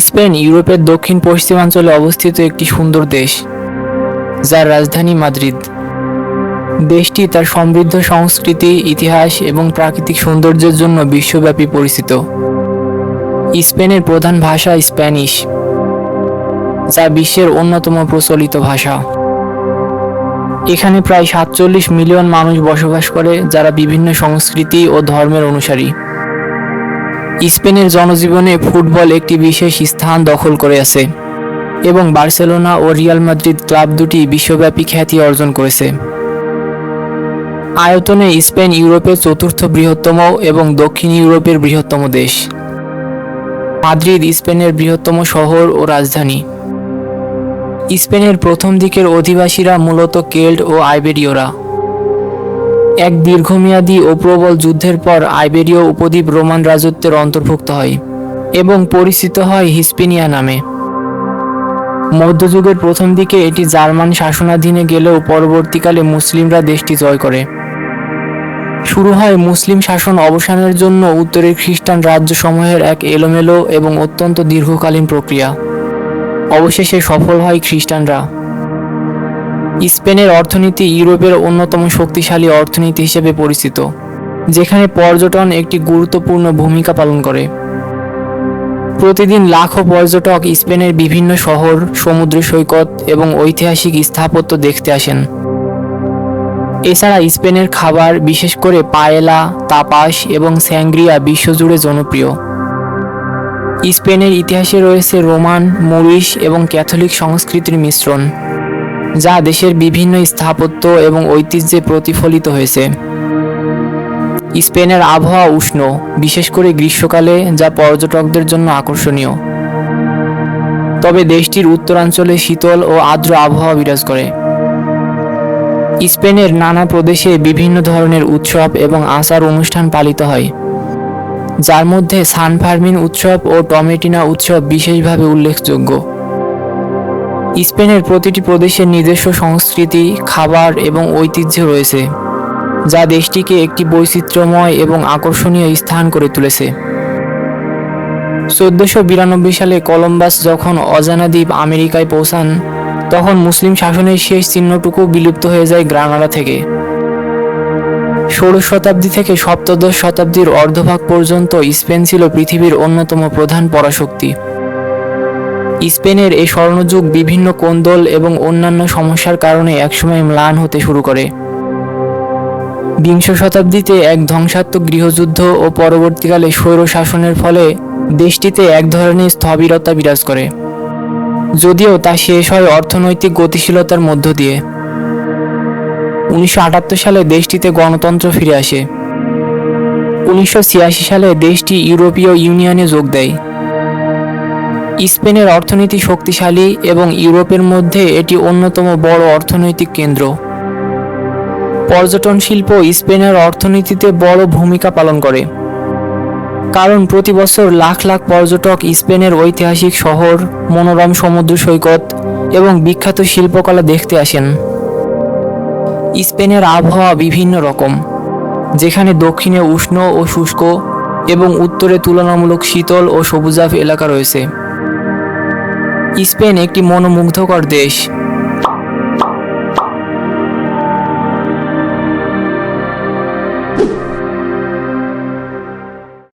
Spain, ইউরোপের দক্ষিণ পশ্চিমাঞ্চলে অবস্থিত একটি সুন্দর দেশ, যার রাজধানী মাদ্রিদ। দেশটি তার সমৃদ্ধ সংস্কৃতি, ইতিহাস এবং প্রাকৃতিক সৌন্দর্যের জন্য বিশ্বব্যাপী পরিচিত। স্পেনের প্রধান ভাষা স্প্যানিশ, যা বিশ্বের অন্যতম প্রচলিত ভাষা। এখানে প্রায় সাতচল্লিশ মিলিয়ন মানুষ বসবাস করে, যারা বিভিন্ন সংস্কৃতি ও ধর্মের অনুসারী। স্পেনের জনজীবনে ফুটবল একটি বিশেষ স্থান দখল করে আছে এবং বার্সেলোনা ও রিয়াল মাদ্রিদ ক্লাব দুটি বিশ্বব্যাপী খ্যাতি অর্জন করেছে। আয়তনে স্পেন ইউরোপের চতুর্থ বৃহত্তম এবং দক্ষিণ ইউরোপের বৃহত্তম দেশ। মাদ্রিদ স্পেনের বৃহত্তম শহর ও রাজধানী। স্পেনের প্রথম দিকের অধিবাসীরা মূলত কেল্ট ও আইবেরিয়রা। এক দীর্ঘমেয়াদী ও প্রবল যুদ্ধের পর আইবেরীয় উপদ্বীপ রোমান রাজত্বের অন্তর্ভুক্ত হয় এবং পরিচিত হয় হিসপিনিয়া নামে। মধ্যযুগের প্রথম দিকে এটি জার্মান শাসনাধীনে গেলেও পরবর্তীকালে মুসলিমরা দেশটি জয় করে। শুরু হয় মুসলিম শাসন অবসানের জন্য উত্তরের খ্রিস্টান রাজ্যসমূহের এক এলোমেলো এবং অত্যন্ত দীর্ঘকালীন প্রক্রিয়া। অবশেষে সফল হয় খ্রিস্টানরা। স্পেনের অর্থনীতি ইউরোপের অন্যতম শক্তিশালী অর্থনীতি হিসেবে পরিচিত, যেখানে পর্যটন একটি গুরুত্বপূর্ণ ভূমিকা পালন করে। প্রতিদিন লাখো পর্যটক স্পেনের বিভিন্ন শহর, সমুদ্র সৈকত এবং ঐতিহাসিক স্থাপত্য দেখতে আসেন। এছাড়া স্পেনের খাবার, বিশেষ করে পায়েলা, তাপাস এবং স্যাংগ্রিয়া বিশ্বজুড়ে জনপ্রিয়। স্পেনের ইতিহাসে রয়েছে রোমান, মরিশ এবং ক্যাথলিক সংস্কৃতির মিশ্রণ। যা দেশের বিভিন্ন স্থাপত্য এবং ঐতিহ্যে প্রতিফলিত হয়েছে। স্পেনের আবহাওয়া উষ্ণ, বিশেষ করে গ্রীষ্মকালে, যা পর্যটকদের জন্য আকর্ষণীয়। তবে দেশটির উত্তরাঞ্চলে শীতল ও আর্দ্র আবহাওয়া বিরাজ করে। স্পেনের নানা প্রদেশে বিভিন্ন ধরনের উৎসব এবং আচার অনুষ্ঠান পালিত হয়। যার মধ্যে সান ফার্মিন উৎসব ও টমেটিনা উৎসব বিশেষভাবে উল্লেখযোগ্য। স্পেনের প্রতিটি প্রদেশের নিজস্ব সংস্কৃতি, খাবার এবং ঐতিহ্য রয়েছে, যা দেশটিকে একটি বৈচিত্র্যময় এবং আকর্ষণীয় স্থান করে তুলেছে। চোদ্দশো বিরানব্বই সালে কলম্বাস যখন অজানা দ্বীপ আমেরিকায় পৌঁছান, তখন মুসলিম শাসনের শেষ চিহ্নটুকু বিলুপ্ত হয়ে যায় গ্রানাডা থেকে। ষোড়শ শতাব্দী থেকে সপ্তদশ শতাব্দীর অর্ধভাগ পর্যন্ত স্পেন ছিল পৃথিবীর অন্যতম প্রধান পরাশক্তি। স্পেনের এই স্বর্ণযুগ বিভিন্ন কোন্দল এবং অন্যান্য সমস্যার কারণে একসময় ম্লান হতে শুরু করে। বিংশ শতাব্দীতে এক ধ্বংসাত্মক গৃহযুদ্ধ ও পরবর্তীকালে স্বৈর শাসনের ফলে দেশটিতে এক ধরনের স্থবিরতা বিরাজ করে। যদিও তা শেষ হয় অর্থনৈতিক গতিশীলতার মধ্য দিয়ে। উনিশশো আটাত্তর সালে দেশটিতে গণতন্ত্র ফিরে আসে। উনিশশো ছিয়াশি সালে দেশটি ইউরোপীয় ইউনিয়নে যোগ দেয়। স্পেনের অর্থনীতি শক্তিশালী এবং ইউরোপের মধ্যে এটি অন্যতম বড় অর্থনৈতিক কেন্দ্র। পর্যটন শিল্প স্পেনের অর্থনীতিতে বড় ভূমিকা পালন করে। কারণ প্রতি বছর লাখ লাখ পর্যটক স্পেনের ঐতিহাসিক শহর, মনোরম সমুদ্র সৈকত এবং বিখ্যাত শিল্পকলা দেখতে আসেন। স্পেনের আবহাওয়া বিভিন্ন রকম, যেখানে দক্ষিণে উষ্ণ ও শুষ্ক এবং উত্তরে তুলনামূলক শীতল ও সবুজাভ এলাকা রয়েছে। স্পেন একটি মনোমুগ্ধকর দেশ।